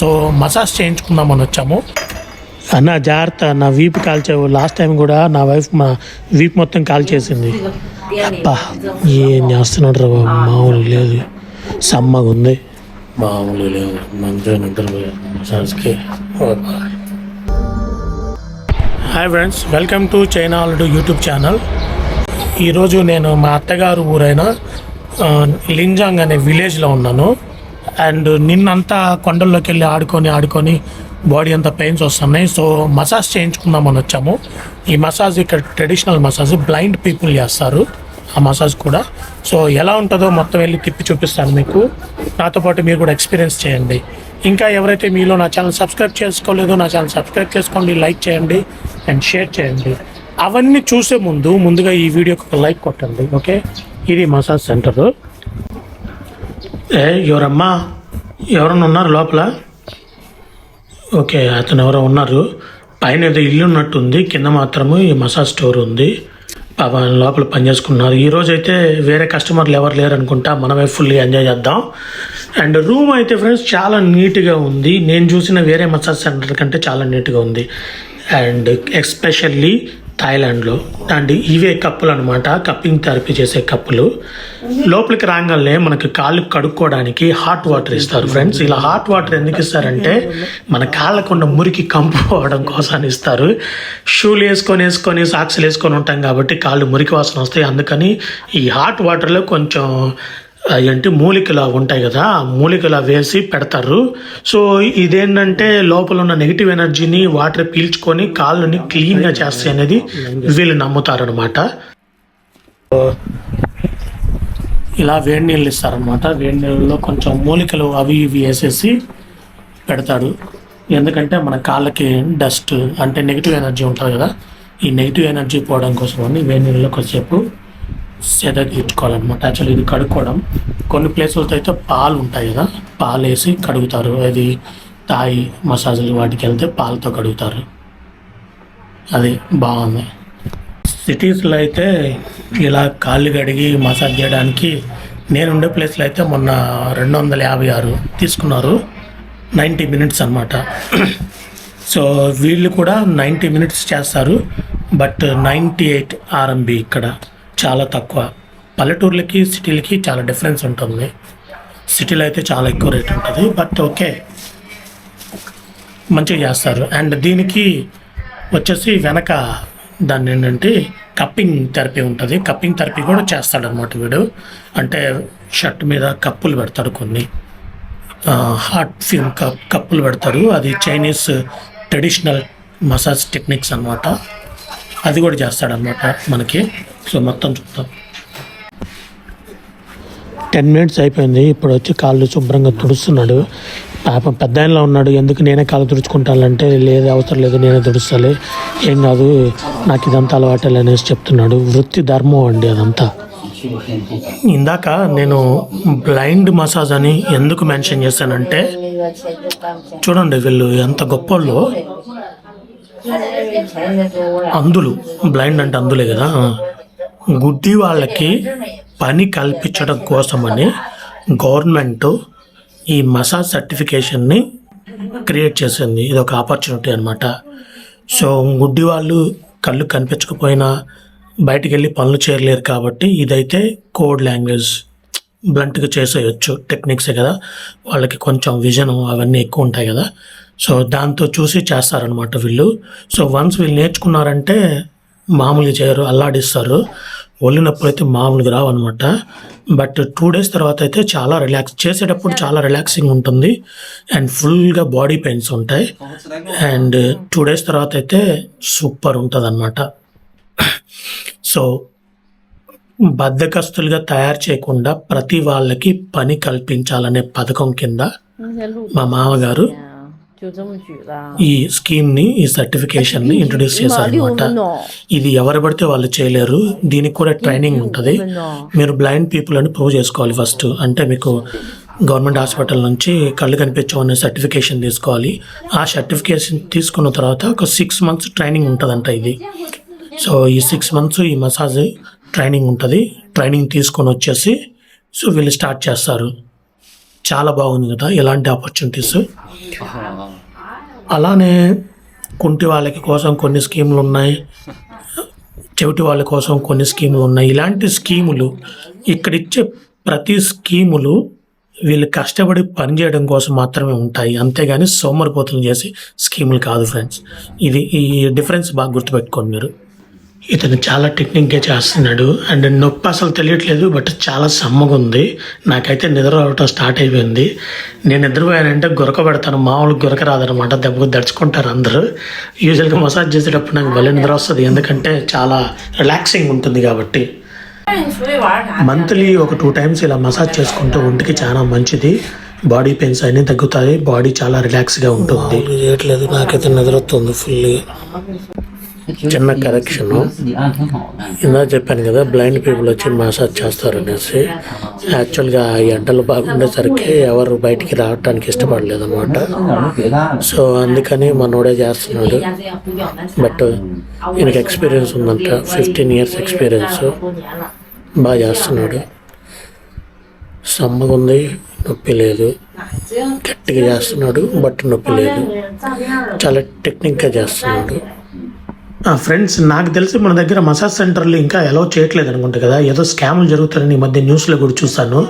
So massage చేయించుకుందామని వచ్చాము. అన్న జాగ్రత్త నా వీపు కాల్చావు లాస్ట్ టైం కూడా నా వైఫ్ మా వీపు మొత్తం కాల్ చేసింది అబ్బా ఏం చేస్తున్నాడు రా బాబు? మామూలు లేదు. సమ్మగా ఉంది. మామూలు లేదు. మంచిగా hi friends welcome to China already YouTube channel ఈరోజు నేను మా అత్తగారు ఊరైన లింజాంగ్ అనే విలేజ్లో ఉన్నాను. అండ్ నిన్నంతా కొండల్లోకి వెళ్ళి ఆడుకొని ఆడుకొని బాడీ అంతా పెయిన్స్ వస్తున్నాయి. సో మసాజ్ చేయించుకుందామని వచ్చాము. ఈ మసాజ్ ఇక్కడ ట్రెడిషనల్ మసాజ్ బ్లైండ్ పీపుల్ చేస్తారు. ఆ మసాజ్ కూడా. సో ఎలా ఉంటుందో మొత్తం వెళ్ళి తిప్పి చూపిస్తాను మీకు. నాతో పాటు మీరు కూడా ఎక్స్పీరియన్స్ చేయండి. ఇంకా ఎవరైతే మీలో నా ఛానల్ సబ్స్క్రైబ్ చేసుకోలేదో నా ఛానల్ సబ్స్క్రైబ్ చేసుకోండి లైక్ చేయండి అండ్ షేర్ చేయండి. అవన్నీ చూసే ముందు ముందుగా ఈ వీడియోకి ఒక లైక్ కొట్టండి ఓకే ఇది మసాజ్ సెంటర్ ఏ ఎవరమ్మా? ఎవరన్నా ఉన్నారు లోపల? ఓకే అతను ఎవరో ఉన్నారు. పైన ఏదో ఇల్లు ఉన్నట్టుంది కింద మాత్రము ఈ మసాజ్ స్టోర్ ఉంది. పాప లోపల పనిచేసుకున్నారు ఈరోజు అయితే వేరే కస్టమర్లు ఎవరు లేరు అనుకుంటా మనమే ఫుల్లీ ఎంజాయ్ చేద్దాం. అండ్ రూమ్ అయితే ఫ్రెండ్స్ చాలా నీట్గా ఉంది. నేను చూసిన వేరే మసాజ్ సెంటర్ కంటే చాలా నీట్గా ఉంది. And especially థాయిలాండ్లో. అండ్ ఇవే కప్పులు అనమాట కప్పింగ్ థెరపీ చేసే కప్పులు. లోపలికి రాగానే మనకు కాళ్ళు కడుక్కోవడానికి హాట్ వాటర్ ఇస్తారు ఫ్రెండ్స్. ఇలా హాట్ వాటర్ ఎందుకు ఇస్తారంటే మన కాళ్ళకుండా మురికి కంపు అవడం కోసం ఇస్తారు. షూలు వేసుకొని వేసుకొని సాక్స్లు వేసుకొని ఉంటాం కాబట్టి కాళ్ళు మురికి వాసన వస్తాయి. అందుకని ఈ హాట్ వాటర్లో కొంచెం ఆ, ఏంటి మూలికలు అవి ఉంటాయి కదా ఆ మూలికలు వేసి పెడతారు. సో ఇదేంటంటే లోపల ఉన్న నెగిటివ్ ఎనర్జీని వాటర్ పీల్చుకొని కాళ్ళని క్లీన్గా చేస్తాయి అనేది వీళ్ళు నమ్ముతారనమాట ఇలా వేడి నీళ్ళు ఇస్తారనమాట వేడి నీళ్ళలో కొంచెం మూలికలు అవి ఇవి వేసేసి పెడతాడు ఎందుకంటే మన కాళ్ళకి డస్ట్ అంటే నెగిటివ్ ఎనర్జీ ఉంటుంది కదా ఈ నెగిటివ్ ఎనర్జీ పోవడం కోసం అని వేడి నీళ్ళలో కొద్దిసేపు సెదగిట్టుకోవాలన్నమాట యాక్చువల్లీ ఇది కడుక్కోవడం. కొన్ని ప్లేసులతో అయితే పాలు ఉంటాయి కదా పాలు వేసి కడుగుతారు. అది తాయి మసాజులు వాటికి వెళ్తే పాలతో కడుగుతారు. అది బాగుంది. సిటీస్లో అయితే ఇలా కాళ్ళు కడిగి మసాజ్ చేయడానికి నేను ఉండే ప్లేస్లో అయితే మొన్న రెండు వందల యాభై ఆరు తీసుకున్నారు. నైంటీ మినిట్స్ అనమాట సో వీళ్ళు కూడా నైంటీ మినిట్స్ చేస్తారు. బట్ నైంటీ ఎయిట్ ఆర్ఎంబి ఇక్కడ. చాలా తక్కువ. పల్లెటూర్లకి సిటీలకి చాలా డిఫరెన్స్ ఉంటుంది. సిటీలో అయితే చాలా ఎక్కువ రేట్ ఉంటుంది. But okay. మంచిగా చేస్తారు. అండ్ దీనికి వచ్చేసి వెనక దాన్ని ఏంటంటే కప్పింగ్ థెరపీ ఉంటుంది. కప్పింగ్ థెరపీ కూడా చేస్తాడనమాట వీడు. అంటే షర్ట్ మీద కప్పులు పెడతాడు కొన్ని. హాట్ ఫ్యూమ్ కప్ కప్పులు పెడతారు అది చైనీస్ ట్రెడిషనల్ మసాజ్ టెక్నిక్స్ అన్నమాట. అది కూడా చేస్తాడనమాట మనకి. సో మొత్తం చూద్దాం. టెన్ మినిట్స్ అయిపోయింది. ఇప్పుడు వచ్చి కాళ్ళు శుభ్రంగా తుడుస్తున్నాడు. పాపం పెద్ద ఆయనలో ఉన్నాడు. ఎందుకు నేనే కాళ్ళు తుడుచుకుంటానంటే లేదు అవసరం లేదు నేనే తుడుస్తాలే. ఏం కాదు నాకు ఇదంతా అలవాటే అనేసి చెప్తున్నాడు. వృత్తి ధర్మం అండి అదంతా. ఇందాక నేను బ్లైండ్ మసాజ్ అని ఎందుకు మెన్షన్ చేశానంటే చూడండి వీళ్ళు ఎంత గొప్పోళ్ళు. అందులు. బ్లైండ్ అంటే అందులే కదా. గుడ్డి వాళ్ళకి పని కల్పించడం కోసమని గవర్నమెంట్ ఈ మసాజ్ సర్టిఫికేషన్ని క్రియేట్ చేసింది. ఇది ఒక ఆపర్చునిటీ అనమాట సో గుడ్డి వాళ్ళు కళ్ళు కనిపించకపోయినా బయటికి వెళ్ళి పనులు చేయలేరు కాబట్టి ఇదైతే కోడ్ లాంగ్వేజ్. బ్లంట్గా చేసేయచ్చు. టెక్నిక్సే కదా. వాళ్ళకి కొంచెం విజన్ అవన్నీ ఎక్కువ ఉంటాయి కదా. సో దాంతో చూసి చేస్తారనమాట వీళ్ళు. సో వన్స్ వీళ్ళు నేర్చుకున్నారంటే మామూలుగా చేయరు అల్లాడిస్తారు. ఒళ్ళు అయితే మామూలుగా రావు అనమాట బట్ టూ డేస్ తర్వాత అయితే చాలా రిలాక్స్ చేసేటప్పుడు చాలా రిలాక్సింగ్ ఉంటుంది. అండ్ ఫుల్గా బాడీ పెయిన్స్ ఉంటాయి. అండ్ టూ డేస్ తర్వాత అయితే సూపర్ ఉంటుంది అనమాట సో బద్దకస్తులుగా తయారు చేయకుండా ప్రతి వాళ్ళకి పని కల్పించాలనే పథకం కింద మా మామగారు ఈ స్కీమ్ని ఈ సర్టిఫికేషన్ని ఇంట్రొడ్యూస్ చేశారనమాట ఇది ఎవరు పడితే వాళ్ళు చేయలేరు. దీనికి కూడా ట్రైనింగ్ ఉంటుంది. మీరు బ్లైండ్ పీపుల్ అని ప్రూవ్ చేసుకోవాలి ఫస్ట్. అంటే మీకు గవర్నమెంట్ హాస్పిటల్ నుంచి కళ్ళు కనిపించమనే సర్టిఫికేషన్ తీసుకోవాలి. ఆ సర్టిఫికేషన్ తీసుకున్న తర్వాత ఒక సిక్స్ మంత్స్ ట్రైనింగ్ ఉంటుందంట ఇది. సో ఈ సిక్స్ మంత్స్ ఈ మసాజ్ ట్రైనింగ్ ఉంటుంది. ట్రైనింగ్ తీసుకొని వచ్చేసి సో వీళ్ళు స్టార్ట్ చేస్తారు. చాలా బాగుంది కదా ఇలాంటి ఆపర్చునిటీస్ అలానే కుంటి వాళ్ళకి కోసం కొన్ని స్కీములు ఉన్నాయి చెవిటి వాళ్ళ కోసం కొన్ని స్కీములు ఉన్నాయి. ఇలాంటి స్కీములు ఇక్కడ ఇచ్చే ప్రతి స్కీములు వీళ్ళు కష్టపడి పనిచేయడం కోసం మాత్రమే ఉంటాయి. అంతేగాని సోమరిపోతులు చేసి స్కీములు కాదు ఫ్రెండ్స్ ఇది ఈ డిఫరెన్స్ బాగా గుర్తుపెట్టుకోండి మీరు. ఇతను చాలా టెక్నిక్గా చేస్తున్నాడు. అండ్ నొప్పి అసలు తెలియట్లేదు బట్ చాలా సమ్మగా ఉంది. నాకైతే నిద్ర రావటం స్టార్ట్ అయిపోయింది. నేను నిద్రపోయానంటే గురక పెడతాను మామూలు గురక రాదనమాట. దెబ్బకు దడుచుకుంటారు అందరూ. యూజువల్గా మసాజ్ చేసేటప్పుడు నాకు భలే నిద్ర వస్తుంది ఎందుకంటే చాలా రిలాక్సింగ్ ఉంటుంది కాబట్టి. మంత్లీ ఒక టూ టైమ్స్ ఇలా మసాజ్ చేసుకుంటే ఒంటికి చాలా మంచిది. బాడీ పెయిన్స్ అన్నీ తగ్గుతాయి బాడీ చాలా రిలాక్స్గా ఉంటుంది. చేయట్లేదు నాకైతే నిద్ర వస్తుంది ఫుల్లీ చిన్న కరెక్షను ఇందా చెప్పాను కదా బ్లైండ్ పీపుల్ వచ్చి మసాజ్ చేస్తారు అనేసి యాక్చువల్గా ఆ ఎడ్డలు బాగుండేసరికి ఎవరు బయటికి రావడానికి ఇష్టపడలేదు అనమాట సో అందుకని మనోడే చేస్తున్నాడు. బట్ ఈయనకి ఎక్స్పీరియన్స్ ఉందంట. ఫిఫ్టీన్ ఇయర్స్ ఎక్స్పీరియన్స్ బాగా చేస్తున్నాడు. సమ్మగుంది నొప్పి లేదు. గట్టిగా చేస్తున్నాడు బట్ నొప్పి లేదు. చాలా టెక్నిక్గా చేస్తున్నాడు. ఫ్రెండ్స్ నాకు తెలిసి మన దగ్గర మసాజ్ సెంటర్లు ఇంకా అలౌ చేయట్లేదు అనుకుంటా కదా. ఏదో స్కామ్లు జరుగుతారని ఈ మధ్య న్యూస్లో కూడా చూస్తాను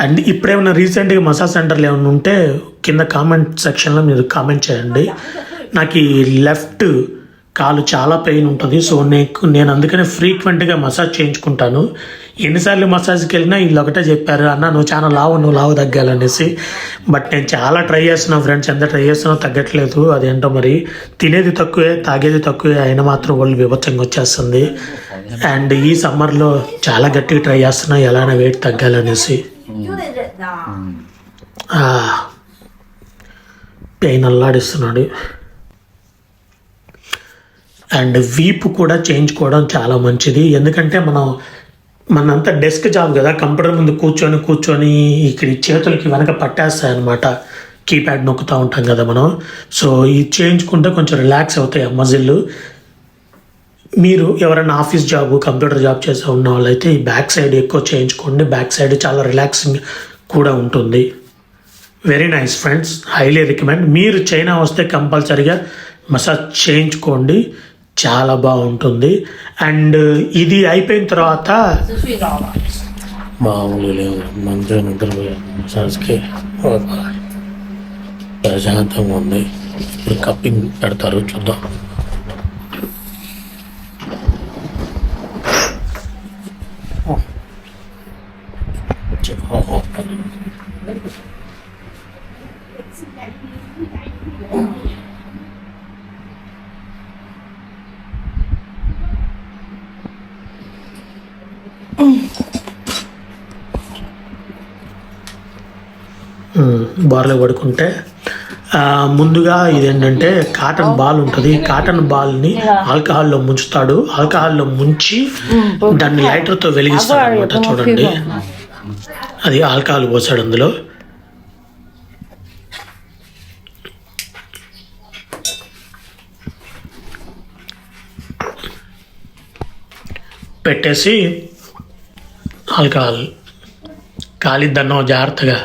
అండ్ ఇప్పుడేమైనా రీసెంట్గా మసాజ్ సెంటర్లు ఏమైనా ఉంటే కింద కామెంట్ సెక్షన్లో మీరు కామెంట్ చేయండి. నాకు ఈ లెఫ్ట్ కాలు చాలా పెయిన్ ఉంటుంది. సో నేను నేను అందుకనే ఫ్రీక్వెంట్గా మసాజ్ చేయించుకుంటాను. ఎన్నిసార్లు మసాజ్కి వెళ్ళినా వీళ్ళు ఒకటే చెప్పారు అన్న నువ్వు చాలా లావు నువ్వు లావు తగ్గాలనేసి. బట్ నేను చాలా ట్రై చేస్తున్నా ఫ్రెండ్స్ ఎంత ట్రై చేస్తున్నా తగ్గట్లేదు. అదేంటో మరి తినేది తక్కువే తాగేది తక్కువే అయినా మాత్రం వాళ్ళు విభత్సంగా వచ్చేస్తుంది. అండ్ ఈ సమ్మర్లో చాలా గట్టిగా ట్రై చేస్తున్నా ఎలానే వెయిట్ తగ్గాలనేసి. Mm. పెయిన్ అల్లాడిస్తున్నాడు. అండ్ వీపు కూడా చేయించుకోవడం చాలా మంచిది. ఎందుకంటే మనం మనంతా డెస్క్ జాబ్ కదా కంప్యూటర్ ముందు కూర్చొని కూర్చొని ఇక్కడ చేతులకి వెనక పట్టేస్తాయి అనమాట కీప్యాడ్ నొక్కుతూ ఉంటాం కదా మనం. సో ఇది చేయించుకుంటే కొంచెం రిలాక్స్ అవుతాయి ఆ మజిల్ మీరు ఎవరైనా ఆఫీస్ జాబ్ కంప్యూటర్ జాబ్ చేసే ఉన్న వాళ్ళైతే ఈ బ్యాక్ సైడ్ ఎక్కువ చేయించుకోండి బ్యాక్ సైడ్ చాలా రిలాక్సింగ్ కూడా ఉంటుంది. Very nice friends highly recommend మీరు చైనా వస్తే కంపల్సరిగా మసాజ్ చేయించుకోండి. చాలా బాగుంటుంది. అండ్ ఇది అయిపోయిన తర్వాత మామూలు లేవు మంచిగా నిద్రపోయాను ప్రశాంతంగా ఉంది. ఇప్పుడు కప్పింగ్ పెడతారు చూద్దాం. బార్లో పడుకుంటే ముందుగా ఇదేంటంటే కాటన్ బాల్ ఉంటుంది. కాటన్ బాల్ని ఆల్కహాల్లో ముంచుతాడు. ఆల్కహాల్లో ముంచి దాన్ని లైటర్తో వెలిగిస్తాడు అనమాట చూడండి. అది ఆల్కహాల్ పోసాడు అందులో. పెట్టేసి ఆల్కహాల్ కాలిద్దన్నో జాగ్రత్తగా.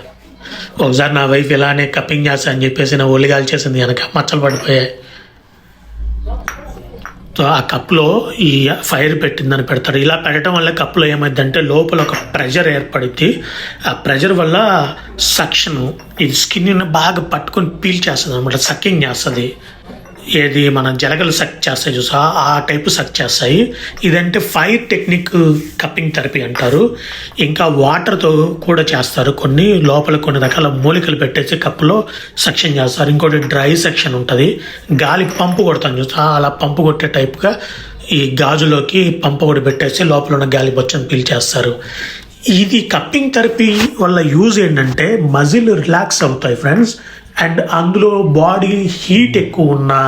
ఒకసారి నా వైఫ్ ఇలానే కప్పింగ్ చేస్తా అని చెప్పేసి నా ఒలిగాలు చేసింది వెనక మచ్చలు పడిపోయాయి. సో ఆ కప్లో ఈ ఫైర్ పెట్టిందని పెడతారు ఇలా పెట్టడం వల్ల కప్లో ఏమైందంటే లోపల ఒక ప్రెషర్ ఏర్పడుద్ది ఆ ప్రెషర్ వల్ల సక్షన్ ఇది స్కిన్ బాగా పట్టుకొని పీల్ చేస్తుంది అనమాట సక్కింగ్ చేస్తుంది. ఏది మన జలగలు సక్ చేస్తాయి చూసా? ఆ టైపు సక్ చేస్తాయి. ఇదంటే ఫైర్ టెక్నిక్ కప్పింగ్ థెరపీ అంటారు. ఇంకా వాటర్తో కూడా చేస్తారు. కొన్ని లోపల కొన్ని రకాల మూలికలు పెట్టేసి కప్పులో సెక్షన్ చేస్తారు. ఇంకోటి డ్రై సెక్షన్ ఉంటుంది. గాలి పంపు కొడతాం చూసా? అలా పంపు కొట్టే టైప్గా ఈ గాజులోకి పంపు కూడా పెట్టేసి లోపల ఉన్న గాలి బొచ్చను పీల్చేస్తారు. ఇది కప్పింగ్ థెరపీ వల్ల యూజ్ ఏంటంటే మజిల్ రిలాక్స్ అవుతాయి ఫ్రెండ్స్. అండ్ అందులో బాడీ హీట్ ఎక్కువ ఉన్నా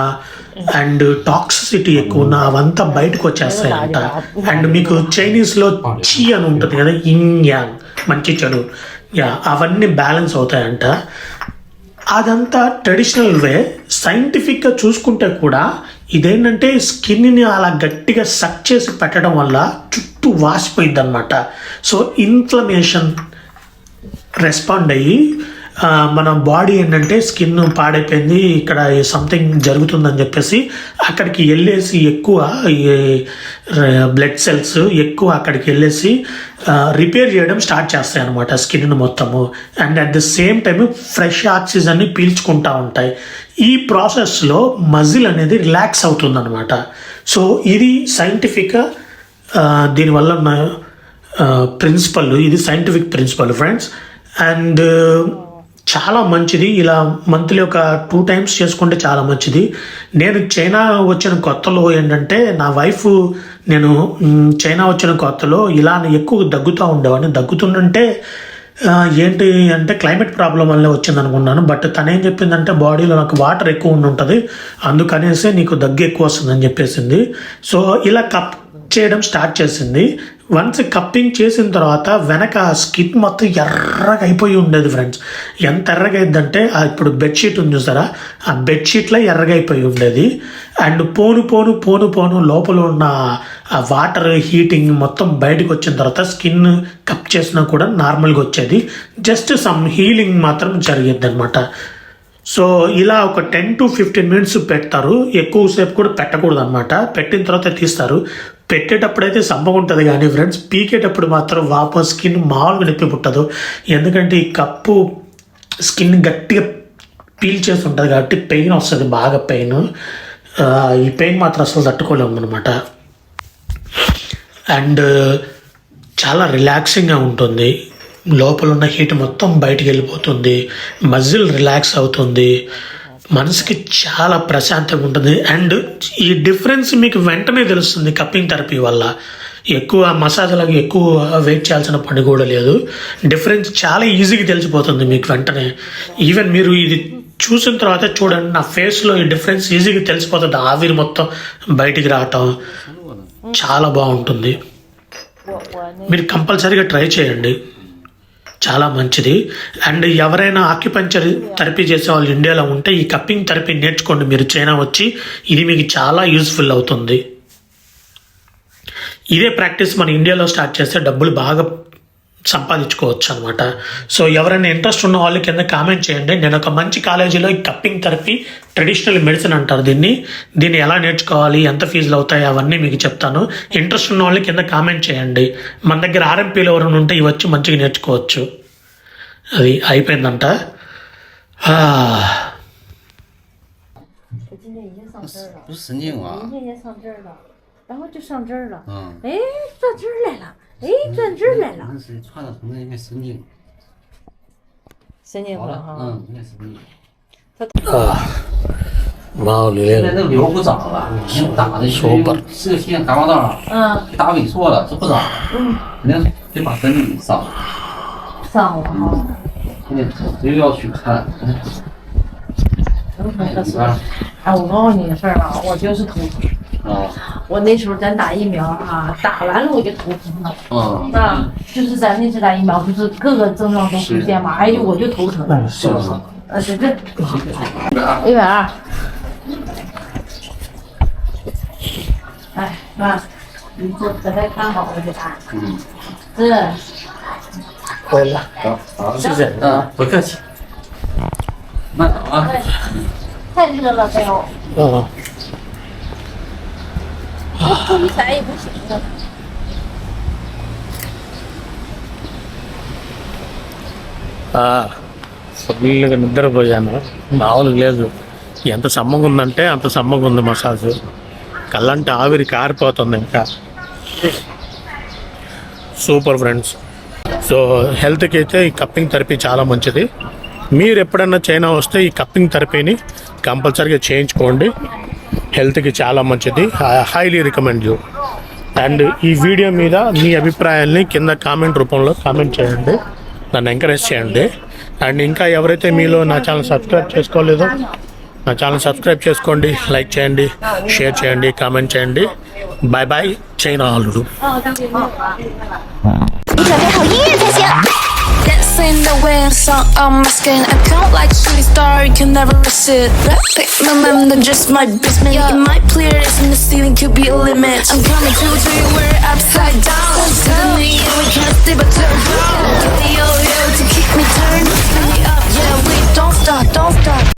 అండ్ టాక్సిసిటీ ఎక్కువ ఉన్నా అవంతా బయటకు వచ్చేస్తాయంట. అంట అండ్ మీకు చైనీస్లో చీ అని ఉంటుంది కదా ఇన్ యాంగ్ మంచి చెడు. యా అవన్నీ బ్యాలెన్స్ అవుతాయంట. అదంతా ట్రెడిషనల్ వే సైంటిఫిక్గా చూసుకుంటే కూడా ఇదేంటంటే స్కిన్ని అలా గట్టిగా సక్ చేసి పెట్టడం వల్ల చుట్టూ వాసిపోయింది అనమాట సో ఇన్ఫ్లమేషన్ రెస్పాండ్ అయ్యి మన బాడీ ఏంటంటే స్కిన్ పాడైపోయింది ఇక్కడ సంథింగ్ జరుగుతుందని చెప్పేసి అక్కడికి వెళ్ళేసి ఎక్కువ బ్లడ్ సెల్స్ ఎక్కువ అక్కడికి వెళ్ళేసి రిపేర్ చేయడం స్టార్ట్ చేస్తాయి అనమాట స్కిన్ మొత్తము. And at the same time fresh ఆక్సిజన్ని పీల్చుకుంటా ఉంటాయి. ఈ ప్రాసెస్లో మజిల్ అనేది రిలాక్స్ అవుతుంది సో ఇది సైంటిఫిక్గా దీనివల్ల ఉన్న ప్రిన్సిపల్ ఇది సైంటిఫిక్ ప్రిన్సిపల్ ఫ్రెండ్స్. అండ్ చాలా మంచిది. ఇలా మంత్లీ ఒక టూ టైమ్స్ చేసుకుంటే చాలా మంచిది. నేను చైనా వచ్చిన కొత్తలో ఏంటంటే నా వైఫ్ నేను చైనా వచ్చిన కొత్తలో ఇలా ఎక్కువ దగ్గుతూ ఉండేవాడిని. దగ్గుతుండంటే ఏంటి అంటే క్లైమేట్ ప్రాబ్లం వల్ల వచ్చింది అనుకున్నాను బట్ తనేం చెప్పిందంటే బాడీలో నాకు వాటర్ ఎక్కువ ఉండి ఉంటుంది అందుకనేసి నీకు దగ్గు ఎక్కువ వస్తుందని చెప్పేసింది. సో ఇలా కప్ చేయడం స్టార్ట్ చేసింది. వన్స్ కప్పింగ్ చేసిన తర్వాత వెనక స్కిన్ మొత్తం ఎర్రగా అయిపోయి ఉండేది ఫ్రెండ్స్ ఎంత ఎర్రగా అయిందంటే ఇప్పుడు బెడ్షీట్ ఉంది చూసారా? ఆ బెడ్షీట్లో ఎర్రగా అయిపోయి ఉండేది. అండ్ పోను పోను పోను పోను లోపల ఉన్న ఆ వాటర్ హీటింగ్ మొత్తం బయటకు వచ్చిన తర్వాత స్కిన్ కప్ చేసినా కూడా నార్మల్గా వచ్చేది. జస్ట్ సమ్ హీలింగ్ మాత్రం జరిగింది అనమాట సో ఇలా ఒక టెన్ టు ఫిఫ్టీన్ మినిట్స్ పెడతారు ఎక్కువసేపు కూడా పెట్టకూడదు అనమాట పెట్టిన తర్వాత తీస్తారు. పెట్టేటప్పుడైతే సంభవం ఉంటుంది కానీ ఫ్రెండ్స్ పీకేటప్పుడు మాత్రం వాపస్ స్కిన్ మామూలుగా నొప్పి పుట్టదు. ఎందుకంటే ఈ కప్పు స్కిన్ గట్టిగా పీల్ చేసి ఉంటుంది కాబట్టి పెయిన్ వస్తుంది బాగా పెయిన్. ఈ పెయిన్ మాత్రం అసలు తట్టుకోలేము అనమాట అండ్ చాలా రిలాక్సింగ్గా ఉంటుంది. లోపల ఉన్న హీట్ మొత్తం బయటికి వెళ్ళిపోతుంది. మజిల్ రిలాక్స్ అవుతుంది. మనసుకి చాలా ప్రశాంతంగా ఉంటుంది. అండ్ ఈ డిఫరెన్స్ మీకు వెంటనే తెలుస్తుంది కప్పింగ్ థెరపీ వల్ల. ఎక్కువ మసాజ్ లాగా ఎక్కువ వెయిట్ చేయాల్సిన పని కూడా లేదు. డిఫరెన్స్ చాలా ఈజీగా తెలిసిపోతుంది మీకు వెంటనే. ఈవెన్ మీరు ఇది చూసిన తర్వాత చూడండి నా ఫేస్లో ఈ డిఫరెన్స్ ఈజీగా తెలిసిపోతుంది. ఆవిరి మొత్తం బయటికి రావటం చాలా బాగుంటుంది. మీరు కంపల్సరీగా ట్రై చేయండి. చాలా మంచిది. అండ్ ఎవరైనా ఆక్యుపంచర్ థెరపీ చేసే వాళ్ళు ఇండియాలో ఉంటే ఈ కప్పింగ్ థెరపీ నేర్చుకోండి. మీరు చైనా వచ్చి ఇది మీకు చాలా యూస్ఫుల్ అవుతుంది. ఇదే ప్రాక్టీస్ మన ఇండియాలో స్టార్ట్ చేస్తే డబ్బులు బాగా సంపాదించుకోవచ్చు అనమాట సో ఎవరైనా ఇంట్రెస్ట్ ఉన్న వాళ్ళు కింద కామెంట్ చేయండి నేను ఒక మంచి కాలేజీలో ఈ కప్పింగ్ థెరపీ ట్రెడిషనల్ మెడిసిన్ అంటారు దీన్ని దీన్ని ఎలా నేర్చుకోవాలి ఎంత ఫీజులు అవుతాయి అవన్నీ మీకు చెప్తాను ఇంట్రెస్ట్ ఉన్న వాళ్ళు కింద కామెంట్ చేయండి మన దగ్గర ఆర్ఎంపీలు ఎవరైనా ఉంటే ఇవి వచ్చి మంచిగా నేర్చుకోవచ్చు అది అయిపోయిందంట ఆ, 我今天已经上这儿了，不是神经啊明，天也上这儿了，然后就上这儿了，嗯，哎，转这儿来了， 哎转这儿来了。那谁窜到什么？那个神经。神经了哈。嗯那什么意思呃老刘现在那个瘤不长了已打的已经把射线打完道嗯。打萎缩了这不长嗯肯定得把神经给上了上午哈又要去看。嗯疼不疼怎么办我告诉你个事儿啊我就是头疼。啊，我那时候咱打疫苗啊，打完了我就头疼了。嗯，啊，就是咱那次打疫苗，不是各个症状都出现嘛？哎呦，我就头疼。是是。呃，这这啊，一百二。哎，妈，你坐等再看好了就看。嗯，这回来好，好，谢谢嗯，不客气，慢走啊。太热了，哎呦，ఆ. 我出一伞也不行啊。 ఆ, ఫుల్గా నిద్రపోయాను మామూలుగా లేదు ఎంత సమ్మగా ఉందంటే అంత సమ్మగా ఉంది మసాజ్ కళ్ళంటే ఆవిరి కారిపోతుంది ఇంకా సూపర్ ఫ్రెండ్స్ సో హెల్త్కి అయితే ఈ కప్పింగ్ థెరపీ చాలా మంచిది మీరు ఎప్పుడన్నా చైనా వస్తే ఈ కప్పింగ్ థెరపీని కంపల్సరీగా చేయించుకోండి హెల్త్కి చాలా మంచిది. హైలీ రికమెండ్ యూ అండ్ ఈ వీడియో మీద మీ అభిప్రాయాల్ని కింద కామెంట్ రూపంలో కామెంట్ చేయండి. నన్ను ఎంకరేజ్ చేయండి. అండ్ ఇంకా ఎవరైతే మీలో నా ఛానల్ సబ్స్క్రైబ్ చేసుకోలేదో నా ఛానల్ సబ్స్క్రైబ్ చేసుకోండి. లైక్ చేయండి షేర్ చేయండి కామెంట్ చేయండి. Bye bye. చైనా అల్లుడు in the wind, sun on my skin. I count like shooting star, you can never resist. Pick my mind, I'm just my basement. Yeah. It might clear this in the ceiling, could be a limit. I'm coming to, to you, we're upside down. Suddenly, we can't stay but turn around. Give me all to keep me turned.